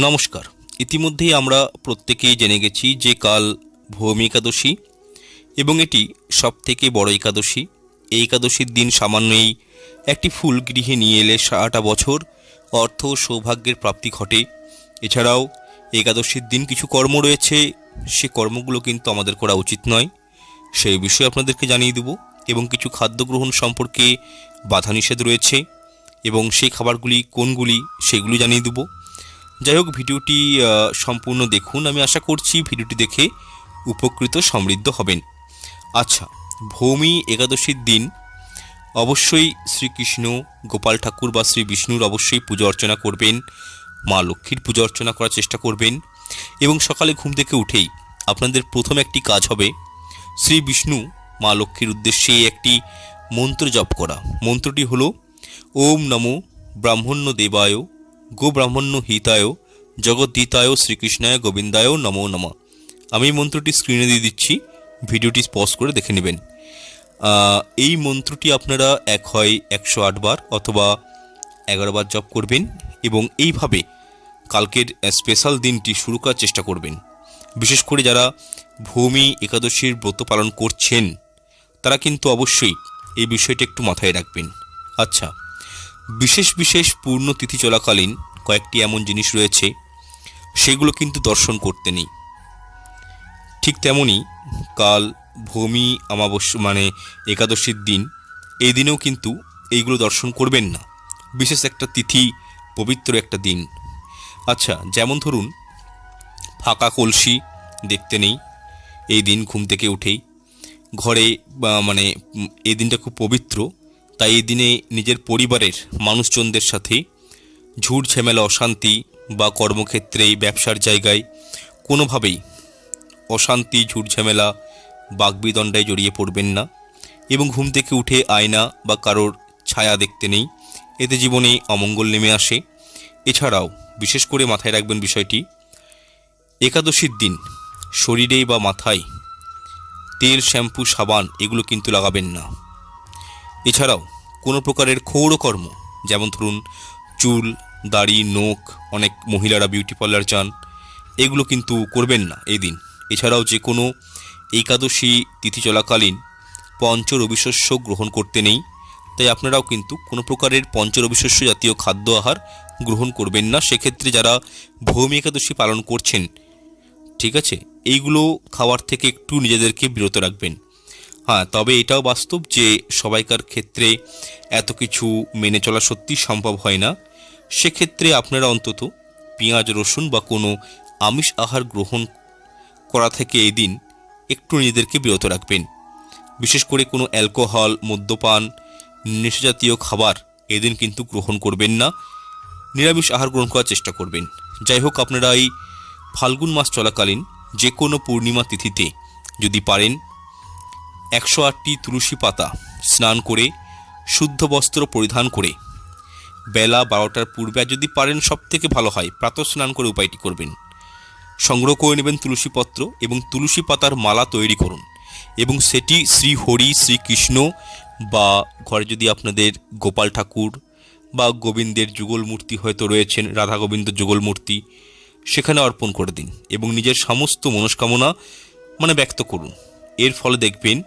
নমস্কার। ইতিমধ্যেই আমরা প্রত্যেকেই জেনে গেছি যে কাল ভৌমি একাদশী এবং এটি সবথেকে বড় একাদশী। এই একাদশীর দিন সামান্যই একটি ফুল গৃহে নিয়ে এলে সারাটা বছর অর্থ সৌভাগ্যের প্রাপ্তি ঘটে। এছাড়াও একাদশীর দিন কিছু কর্ম রয়েছে, সে কর্মগুলো কিন্তু আমাদের করা উচিত নয়। সেই বিষয়ে আপনাদেরকে জানিয়ে দেব এবং কিছু খাদ্য গ্রহণ সম্পর্কে বাধা নিষেধ রয়েছে এবং সেই খাবারগুলি কোনগুলি সেগুলি জানিয়ে দেবো। যাই হোক, ভিডিওটি সম্পূর্ণ দেখুন। আমি আশা করছি ভিডিওটি দেখে উপকৃত, সমৃদ্ধ হবেন। আচ্ছা ভৌমি একাদশীর দিন। অবশ্যই শ্রীকৃষ্ণ গোপাল ঠাকুর বা শ্রী বিষ্ণুর অবশ্যই পুজো অর্চনা করবেন। মা লক্ষ্মীর পুজো অর্চনা করার চেষ্টা করবেন। এবং সকালে ঘুম থেকে উঠেই আপনাদের প্রথম একটি কাজ হবে শ্রী বিষ্ণু মা লক্ষ্মীর উদ্দেশ্যে একটি মন্ত্র জপ করা। মন্ত্রটি হলো, ওম নমো ব্রাহ্মণ্য দেবায় গো ব্রাহ্মণ্য হিতায় জগদ্দিতায় শ্রীকৃষ্ণায় গোবিন্দায় নমো নমঃ। আমি মন্ত্রটি স্ক্রিনে দিয়ে দিচ্ছি, ভিডিওটি পজ করে দেখে নেবেন। এই মন্ত্রটি আপনারা এক হয় একশো আটবার অথবা বার জপ করবেন এবং এইভাবে কালকের স্পেশাল দিনটি শুরু করার চেষ্টা করবেন। বিশেষ করে যারা ভূমি একাদশীর ব্রত পালন করছেন, তারা কিন্তু অবশ্যই এই বিষয়টি একটু মাথায় রাখবেন। আচ্ছা বিশেষ বিশেষ পূর্ণ তিথি চলাকালীন কয়েকটি এমন জিনিস রয়েছে সেগুলো কিন্তু দর্শন করতে নেই। ঠিক তেমনই কাল, ভূমি, অমাবস্যা মানে একাদশীর দিন, এই দিনেও কিন্তু এইগুলো দর্শন করবেন না। বিশেষ একটা তিথি, পবিত্র একটা দিন। আচ্ছা যেমন ধরুন, ফাঁকা কলসি দেখতে নেই, এই দিন ঘুম থেকে উঠেই। ঘরে মানে এই দিনটা খুব পবিত্র, তাই এই দিনে নিজের পরিবারের মানুষজনদের সাথে ঝুট ঝামেলা, অশান্তি বা কর্মক্ষেত্রে ব্যবসার জায়গায় কোনোভাবেই অশান্তি, ঝুটঝামেলা বাগবিদণ্ডায় জড়িয়ে পড়বেন না এবং ঘুম থেকে উঠে আয়না বা কারোর ছায়া দেখতে নেই। এতে জীবনে অমঙ্গল নেমে আসে। এছাড়াও, বিশেষ করে মাথায় রাখবেন বিষয়টি, একাদশীর দিন শরীরে বা মাথায় তেল, শ্যাম্পু, সাবান এগুলো কিন্তু লাগাবেন না। এছাড়াও, কোনো প্রকারের ক্ষৌরকর্ম, যেমন ধরুন চুল দাড়ি, নোখ, অনেক মহিলারা বিউটি পার্লার যান এগুলো কিন্তু করবেন না এই দিন। এছাড়াও যে কোনো একাদশী তিথি চলাকালীন পঞ্চ রবিশস্য গ্রহণ করতে নেই। তাই আপনারাও কিন্তু কোনো প্রকারের পঞ্চ রবিশস্য জাতীয় খাদ্য আহার গ্রহণ করবেন না। সেক্ষেত্রে যারা ভৌমি একাদশী পালন করছেন, ঠিক আছে, এইগুলো খাওয়ার থেকে একটু নিজেদেরকে বিরত রাখবেন। হ্যাঁ তবে এটাও বাস্তব যে সবাইকার ক্ষেত্রে এত কিছু মেনে চলা সত্যি সম্ভব হয় না। সেক্ষেত্রে আপনারা অন্তত পেঁয়াজ, রসুন বা কোনো আমিষ আহার গ্রহণ করা থেকে এই দিন একটু নিজেদেরকে বিরত রাখবেন। বিশেষ করে কোনো অ্যালকোহল, মদ্যপান, নেশাজাতীয় খাবার এদিন কিন্তু গ্রহণ করবেন না। নিরামিষ আহার গ্রহণ করার চেষ্টা করবেন। যাই হোক, আপনারা এই ফাল্গুন মাস চলাকালীন যে কোনো পূর্ণিমা তিথিতে যদি পারেন, একশো আটটি তুলসী পাতা স্নান করে, শুদ্ধ বস্ত্র পরিধান করে বেলা বারোটার পূর্বে যদি পারেন সব থেকে ভালো হয়, প্রাতঃ স্নান করে উপায়টি করবেন। সংগ্রহ করে নেবেন তুলসী পত্র এবং তুলসী পাতার মালা তৈরি করুন এবং সেটি শ্রী হরি শ্রীকৃষ্ণ বা ঘরে যদি আপনাদের গোপাল ঠাকুর বা গোবিন্দের যুগল মূর্তি হয়তো রয়েছেন, রাধা গোবিন্দ যুগল মূর্তি সেখানে অর্পণ করে দিন এবং নিজের সমস্ত মনস্কামনা মানে ব্যক্ত করুন। এর ফলে দেখবেন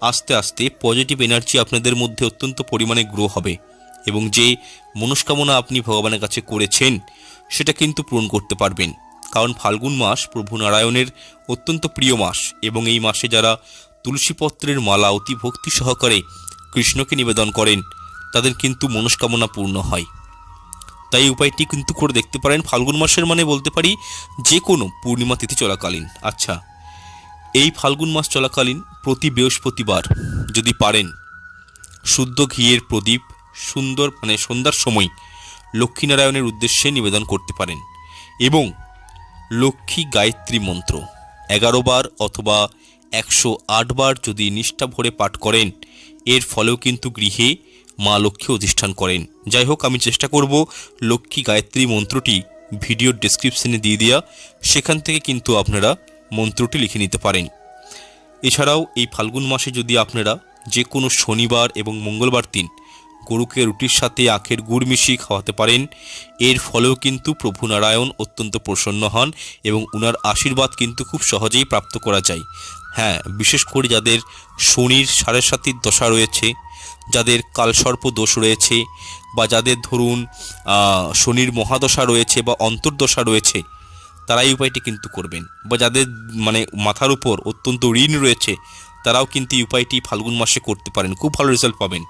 আস্তে আস্তে পজিটিভ এনার্জি আপনাদের মধ্যে অত্যন্ত পরিমাণে গ্রো হবে। এবং যে মনস্কামনা আপনি ভগবানের কাছে করেছেন, সেটা কিন্তু পূরণ করতে পারবেন। কারণ ফাল্গুন মাস প্রভু নারায়ণের অত্যন্ত প্রিয় মাস এবং এই মাসে যারা তুলসীপত্রের মালা অতি ভক্তি সহকারে কৃষ্ণকে নিবেদন করেন, তাদের কিন্তু মনস্কামনা পূর্ণ হয়। তাই উপায়টি কিন্তু করে দেখতে পারেন। ফাল্গুন মাসের মানে বলতে পারি যে কোনো পূর্ণিমা তিথি চলাকালীন। আচ্ছা এই ফাল্গুন মাস চলাকালীন প্রতি বৃহস্পতিবার যদি পারেন, শুদ্ধ ঘিয়ের প্রদীপ সুন্দর মানে সন্ধ্যার সময় লক্ষ্মীনারায়ণের উদ্দেশ্যে নিবেদন করতে পারেন এবং লক্ষ্মী গায়ত্রী মন্ত্র এগারো বার অথবা একশো বার যদি নিষ্ঠা ভরে পাঠ করেন, এর ফলেও কিন্তু গৃহে মা লক্ষ্মী অধিষ্ঠান করেন। যাই হোক, আমি চেষ্টা করব লক্ষ্মী গায়ত্রী মন্ত্রটি ভিডিওর ডেসক্রিপশনে দিয়ে দেওয়া সেখান থেকে কিন্তু আপনারা মন্ত্রটি লিখে নিতে পারেন। এছাড়াও এই ফাল্গুন মাসে যদি আপনারা যে কোনো শনিবার এবং মঙ্গলবার দিন গরুকে রুটির সাথে আখের গুড় মিশিয়ে খাওয়াতে পারেন। এর ফলেও কিন্তু প্রভু নারায়ণ অত্যন্ত প্রসন্ন হন এবং উনার আশীর্বাদ কিন্তু খুব সহজেই প্রাপ্ত করা যায়। হ্যাঁ বিশেষ করে যাদের শনির সাড়ে সাতির দশা রয়েছে, যাদের কালসর্প দোষ রয়েছে বা যাদের ধরুন শনির মহাদশা রয়েছে বা অন্তর্দশা রয়েছে তারা এই উপায়টি কিন্তু করবেন। বা যাদের মানে মাথার উপর অত্যন্ত ঋণ রয়েছে, তারাও কিন্তু এই উপায়টি ফাল্গুন মাসে করতে পারেন। খুব ভালো রেজাল্ট পাবেন।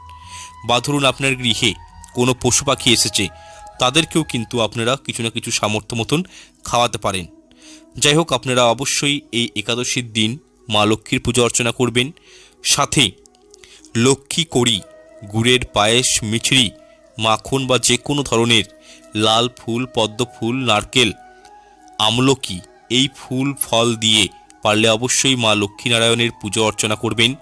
বা ধরুন আপনার গৃহে কোনো পশু পাখি এসেছে, তাদেরকেও কিন্তু আপনারা কিছু না কিছু সামর্থ্য মতন খাওয়াতে পারেন। যাই হোক, আপনারা অবশ্যই এই একাদশীর দিন মা লক্ষ্মীর পূজা অর্চনা করবেন। সাথে লক্ষ্মী করি গুড়ের পায়েস, মিছরি, মাখন বা যে কোনো ধরনের লাল ফুল, পদ্ম ফুল, নারকেল, আমলকি, এই ফুল, ফল দিয়ে পারলে অবশ্যই মা লক্ষ্মীনারায়ণের পুজো অর্চনা করবেন।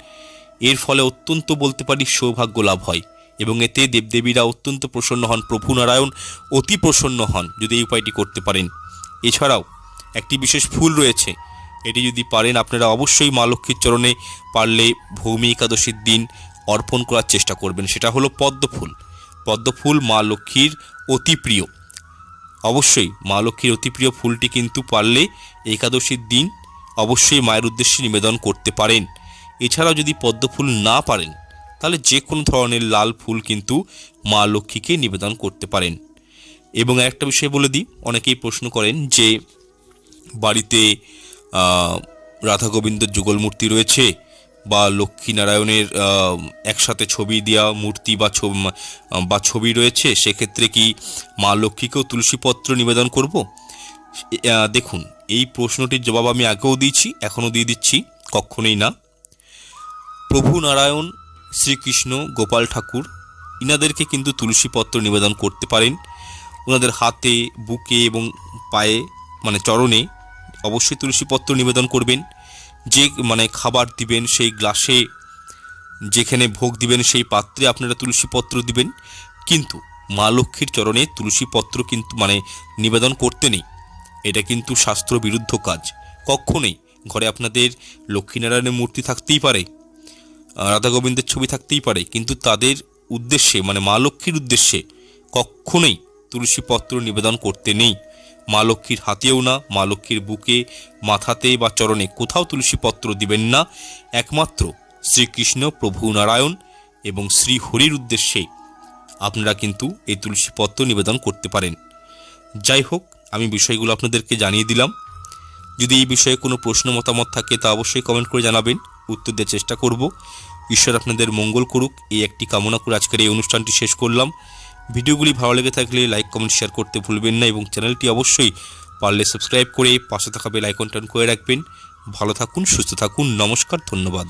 এর ফলে অত্যন্ত বলতে পারি সৌভাগ্য লাভ হয় এবং এতে দেবদেবীরা অত্যন্ত প্রসন্ন হন, প্রভু নারায়ণ অতি প্রসন্ন হন, যদি এই উপায়টি করতে পারেন। এছাড়াও একটি বিশেষ ফুল রয়েছে, এটি যদি পারেন আপনারা অবশ্যই মা লক্ষ্মীর চরণে পারলে ভৌমি একাদশীর দিন অর্পণ করার চেষ্টা করবেন, সেটা হলো পদ্ম ফুল। পদ্ম ফুল মা লক্ষ্মীর অতি প্রিয়। অবশ্যই মা লক্ষ্মীর অতি প্রিয় ফুলটি কিন্তু পারলে একাদশীর দিন অবশ্যই মায়ের উদ্দেশ্যে নিবেদন করতে পারেন। এছাড়াও যদি পদ্ম ফুল না পারেন, তাহলে যে কোনো ধরনের লাল ফুল কিন্তু মা লক্ষ্মীকে নিবেদন করতে পারেন। এবং একটা বিষয় বলে দিই, অনেকেই প্রশ্ন করেন যে বাড়িতে রাধা গোবিন্দর যুগল মূর্তি রয়েছে বা লক্ষ্মীনারায়ণের একসাথে ছবি দেওয়া মূর্তি বা ছবি বা ছবি রয়েছে, সেক্ষেত্রে কি মা লক্ষ্মীকেও তুলসীপত্র নিবেদন করব? দেখুন, এই প্রশ্নটির জবাব আমি আগেও দিয়েছি, এখনও দিয়ে দিচ্ছি, কখনোই না। প্রভু নারায়ণ, শ্রীকৃষ্ণ, গোপাল ঠাকুর, ইনাদেরকে কিন্তু তুলসীপত্র নিবেদন করতে পারেন। ওনাদের হাতে, বুকে এবং পায়ে মানে চরণে অবশ্যই তুলসীপত্র নিবেদন করবেন। যে মানে খাবার দিবেন সেই গ্লাসে, যেখানে ভোগ দিবেন সেই পাত্রে আপনারা তুলসীপত্র দিবেন। কিন্তু মা লক্ষ্মীর চরণে তুলসীপত্র কিন্তু মানে নিবেদন করতে নেই। এটা কিন্তু শাস্ত্র বিরুদ্ধ কাজ। কখনোই ঘরে আপনাদের লক্ষ্মীনারায়ণের মূর্তি থাকতেই পারে। রাধা গোবিন্দের ছবি থাকতেই পারে, কিন্তু তাদের উদ্দেশ্যে মানে মা লক্ষ্মীর উদ্দেশ্যে কখনোই তুলসীপত্র নিবেদন করতে নেই। মা লক্ষ্মীর হাতেও না, মা লক্ষ্মীর বুকে, মাথাতে বা চরণে কোথাও তুলসীপত্র দিবেন না। একমাত্র শ্রীকৃষ্ণ প্রভু নারায়ণ এবং শ্রী হরির উদ্দেশ্যে আপনারা কিন্তু এই তুলসীপত্র নিবেদন করতে পারেন। যাই হোক, আমি বিষয়গুলো আপনাদেরকে জানিয়ে দিলাম। যদি এই বিষয়ে কোনো প্রশ্ন, মতামত থাকে, তা অবশ্যই কমেন্ট করে জানাবেন। উত্তর দেওয়ার চেষ্টা করব। ঈশ্বর আপনাদের মঙ্গল করুক। এই একটি কামনা করে আজকের এই অনুষ্ঠানটি শেষ করলাম। ভিডিওগুলি ভালো লেগে থাকলে লাইক কমেন্ট শেয়ার করতে ভুলবেন না এবং চ্যানেলটি অবশ্যই পারলে সাবস্ক্রাইব করে পাশে থাকা বেল আইকনটা করে রাখবেন। ভালো থাকুন, সুস্থ থাকুন। নমস্কার, ধন্যবাদ।